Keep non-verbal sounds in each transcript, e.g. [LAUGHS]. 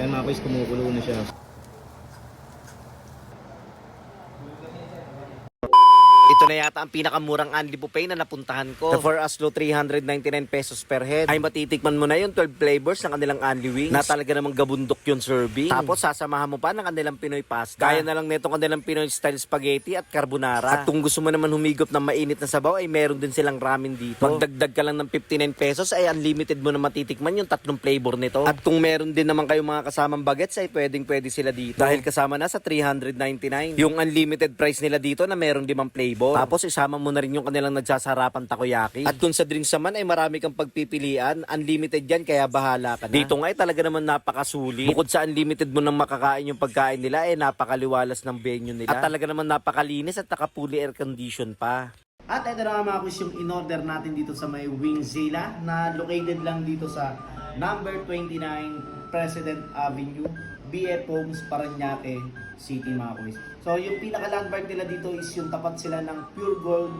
Ayan mga boys, kumukulo na siya. Na yata ang pinakamurang Anli Buffet na napuntahan ko. Na for as low 399 pesos per head. Ay matitikman mo na yung 12 flavors ng kanilang Anli Wings. Na talaga namang gabundok yung serving. Tapos sasamahan mo pa ng kanilang Pinoy pasta. Kaya na lang netong kanilang Pinoy style spaghetti at carbonara. At kung gusto mo naman humigop ng mainit na sabaw ay meron din silang ramen dito. Magdagdag ka lang ng 59 pesos ay unlimited mo na matitikman yung tatlong flavor nito. At kung meron din naman kayong mga kasamang bagets ay pwedeng pwede sila dito. Dahil kasama na sa 399. Yung unlimited price nila dito na meron limang flavor. Tapos isama mo na rin yung kanilang nagsasarapan takoyaki. At kung sa drinks naman ay marami kang pagpipilian, unlimited yan kaya bahala ka na. Dito nga ay talaga naman napakasulit. Bukod sa unlimited mo nang makakain yung pagkain nila ay napakaliwalas ng venue nila. At talaga naman napakalinis at nakapuli air condition pa. At ito na nga mga boys yung in-order natin dito sa may Wingzilla na located lang dito sa number 29 President Avenue, BF Homes, Paranaque City mga boys. So yung pinaka-landmark nila dito is yung tapat sila ng Pure Gold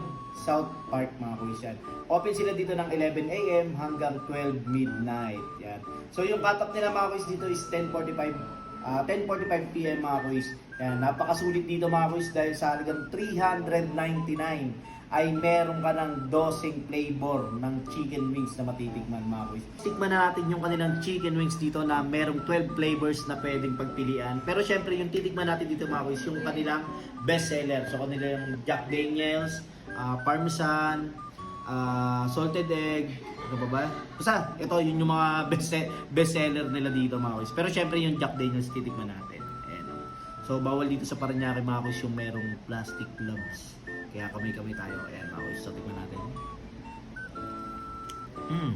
South Park mga boys yan. Open sila dito ng 11 a.m. hanggang 12 midnight. Yan. So yung cut-off nila mga boys dito is 10.45 Ah, 10.45 p.m. mga boys. Yan, napakasulit dito mga boys dahil sa halagang 399 ay meron ka ng dosing flavor ng chicken wings na matitikman mga boys. Tikman na natin yung kanilang chicken wings dito na merong 12 flavors na pwedeng pagpilian. Pero syempre yung titikman natin dito mga boys, yung kanilang best seller. So kanilang Jack Daniels, ah, Parmesan, ah, salted egg, ano ba ba? Basta, ito yun yung mga best, best seller nila dito mga boys. Pero syempre yung Jack Daniels titikman natin. Ayan. So bawal dito sa Paranaque mga boys yung merong plastic gloves. Kaya kami-kami tayo. Ayan boys. So tikman natin. Mm.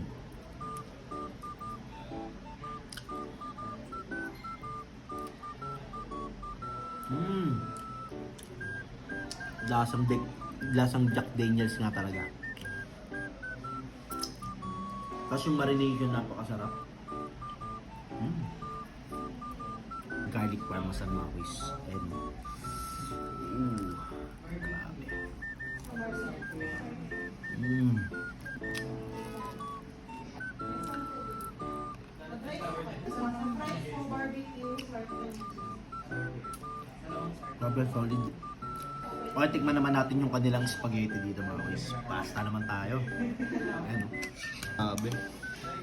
Mm. Lasang, Jack- lasang Jack Daniels nga talaga. Tapos yung marination napakasarap. Mm. Garlic parmesan boys. And, Mm. Grabe, solid. Okay, tikman naman natin yung kanilang spaghetti dito mga boys. Pasta naman tayo. Ayan o. Grabe.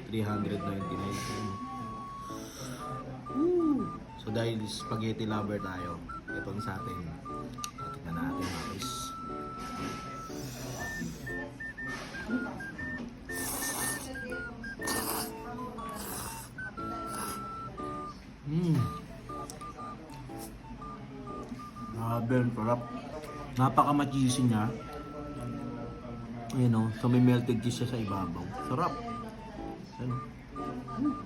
399. Woo! So dahil spaghetti lover tayo, ito ang sa atin. Tingnan natin mga guys. Mmm. Grabe, ang sarap. Napaka-machisi niya. Ayan o, so may melted cheese siya sa ibabaw. Sarap. Ano? Mm.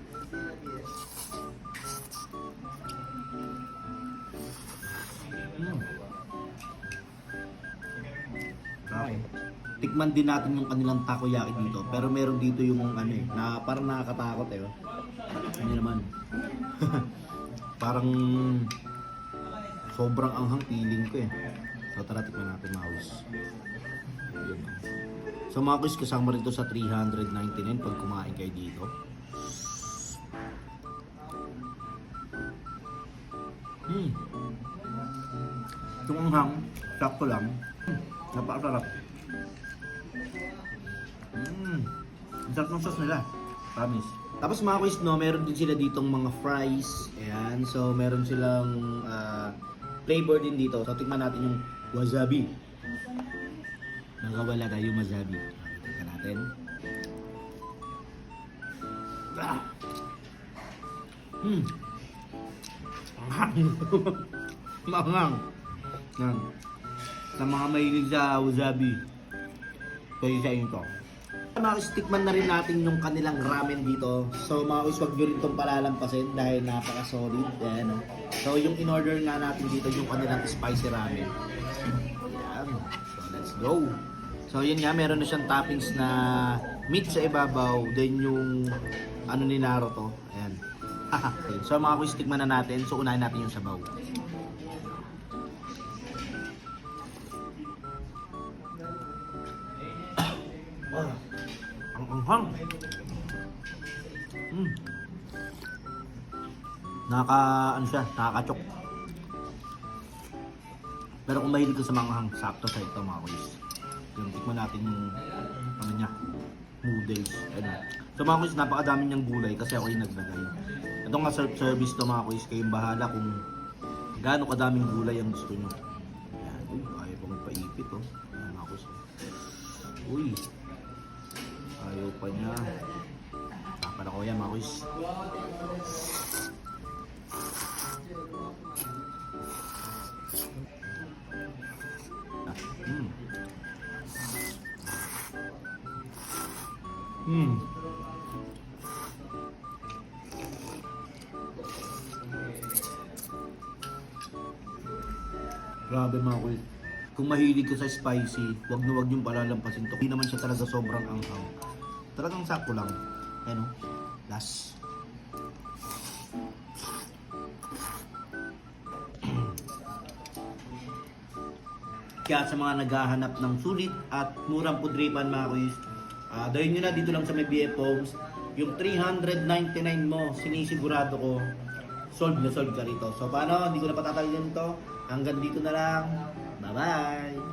Okay. Tikman din natin yung kanilang takoyaki dito. Pero meron dito yung ano eh, na parang nakakatakot eh. oh. Ano naman. [LAUGHS] parang sobrang anghang feeling ko eh. So tara tikman natin mouse. Yun. So mga kuys, kasama rin to sa 399 pag kumain kayo dito. Hmm. Yung anghang, sakto lang. Hmm. Napakasarap. Hmm. Ang sarap ng sauce nila. Promise. Tapos mga kuys, no, meron din sila ditong mga fries. Ayan. So, meron silang ah, flavor din dito. So, tingnan natin yung wasabi. Nakawala tayo wasabi. Tingnan natin. Ah. Hmm. Anghang. [LAUGHS] Manghang. Yan. Sa mga mahilig sa wasabi. Pwede sa inyo to. Mga tikman na rin natin yung kanilang ramen dito. So mga kuys, wag nyo rin itong palalampasin dahil napaka-solid. Ayan, oh. So yung in-order nga natin dito yung kanilang spicy ramen. Ayan. So let's go. So yun nga, meron na siyang toppings na meat sa ibabaw. Then yung ano ni Naruto. Ayan. [LAUGHS] So mga kuys, tikman na natin. So unahin natin yung sabaw. Anghang. Mm. Nakaka, ano siya, nakakachok. Pero kung mahilig ka sa manghang, sakto sa ito mga kuys. Yung tikman natin yung, ano niya, noodles. Ano. So mga kuys, napakadami niyang gulay kasi ako yung naglagay. Ito nga self-service to mga kuys, kayong bahala kung gaano kadaming gulay ang gusto nyo. Ayan, uy, ayaw pa magpaipit oh. Ayan mga kuys. Uy, pa niya. Tapala ko yan mga kuys. Mm. Mm. Grabe mga kuy. Kung mahilig ka sa spicy, wag na wag yung palalampasin to. Hindi naman siya talaga sobrang anghang. Talagang sakto lang. Ano? Last. [CLEARS THROAT] Kaya sa mga naghahanap ng sulit at murang pudripan mga kuys, uh, dahil nyo na dito lang sa may BF Homes, yung 399 mo, sinisigurado ko, solve na solve ka rito. So paano, hindi ko na patatagalin to. Hanggang dito na lang. Bye-bye!